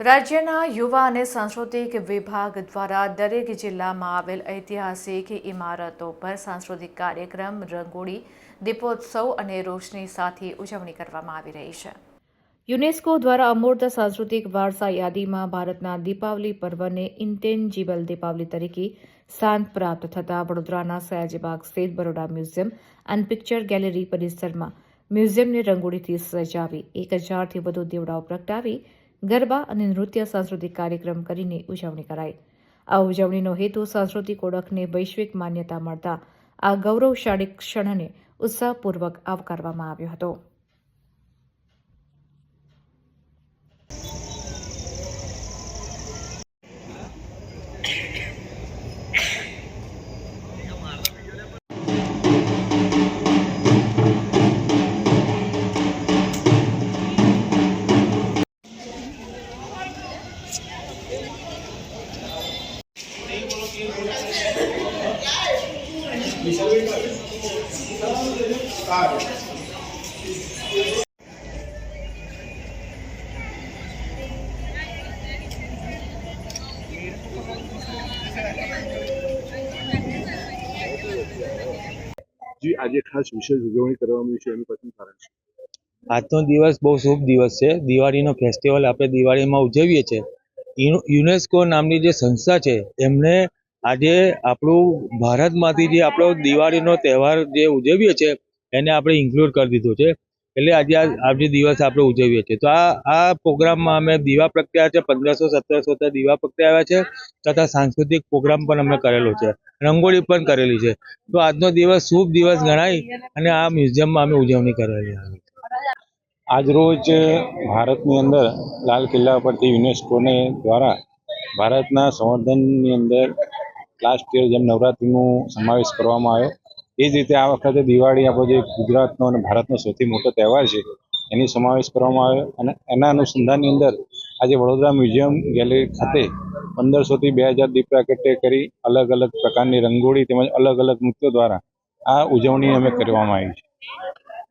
રાજ્યના યુવા અને સાંસ્કૃતિક વિભાગ દ્વારા દરેક જિલ્લામાં આવેલ ઐતિહાસિક ઇમારતો પર સાંસ્કૃતિક કાર્યક્રમ, રંગોળી, દીપોત્સવ અને રોશની સાથે ઉજવણી કરવામાં આવી રહી છે. યુનેસ્કો દ્વારા અમૂર્ત સાંસ્કૃતિક વારસા યાદીમાં ભારતના દીપાવલી પર્વને ઇન્ટેન્જિબલ દીપાવલી તરીકે સ્થાન પ્રાપ્ત થતાં વડોદરાના સયાજીબાગ સ્થિત Baroda museum and picture gallery પરિસરમાં મ્યુઝિયમને રંગોળીથી સજાવી એક હજારથી વધુ દીવડાઓ પ્રગટાવી ગરબા અને નૃત્ય સાંસ્કૃતિક કાર્યક્રમ કરીને ઉજવણી કરાઈ. આ ઉજવણીનો હેતુ સાંસ્કૃતિક ઓળખને વૈશ્વિક માન્યતા મળતા આ ગૌરવશાળી ક્ષણને ઉત્સાહપૂર્વક આવકારવામાં આવ્યો હતો. જે, આજે ખાસ વિશેષ ઉજવણી કરવામાં આવી છે, એનું પ્રથમ કારણ છે આજનો દિવસ બહુ શુભ દિવસ છે. દિવાળીનો ફેસ્ટિવલ આપણે દિવાળીમાં ઉજવીએ છીએ. યુનેસ્કો નામની જે સંસ્થા છે એમણે આજે આપણું ભારતમાંથી જે આપણો દિવાળીનો તહેવાર જે ઉજવીએ છીએ, એને આપણે ઇન્ક્લુડ કરી દીધો છે. એટલે આજે આજે દિવસ આપણે ઉજવીએ છીએ. તો આ આ પ્રોગ્રામમાં અમે દીવા પ્રગટ્યા છે, પંદરસો, સત્તરસો દીવા પ્રગટાવ્યા છે, તથા સાંસ્કૃતિક પ્રોગ્રામ પણ અમે કરેલો છે. રંગોળી પણ કરેલી છે. તો આજનો દિવસ શુભ દિવસ ગણાય અને આ મ્યુઝિયમમાં અમે ઉજવણી કરેલી આજરોજ ભારતની અંદર લાલ કિલ્લા પરથી યુનેસ્કોને દ્વારા ભારતના સંવર્ધનની અંદર લાસ્ટ યર જેમ નવરાત્રિનો સમાવેશ કરવામાં આવ્યો, એ જ રીતે આ વખતે દિવાળી આપણો જે ગુજરાતનો અને ભારતનો સૌથી મોટો તહેવાર છે, એની સમાવેશ કરવામાં આવ્યો અને એના અનુસંધાનની અંદર આજે વડોદરા મ્યુઝિયમ ગેલેરી ખાતે પંદરસોથી બે હજાર દીપ પ્રાગટ્ય કરી અલગ અલગ પ્રકારની રંગોળી તેમજ અલગ અલગ નૃત્યો દ્વારા આ ઉજવણી અમે કરવામાં આવી છે.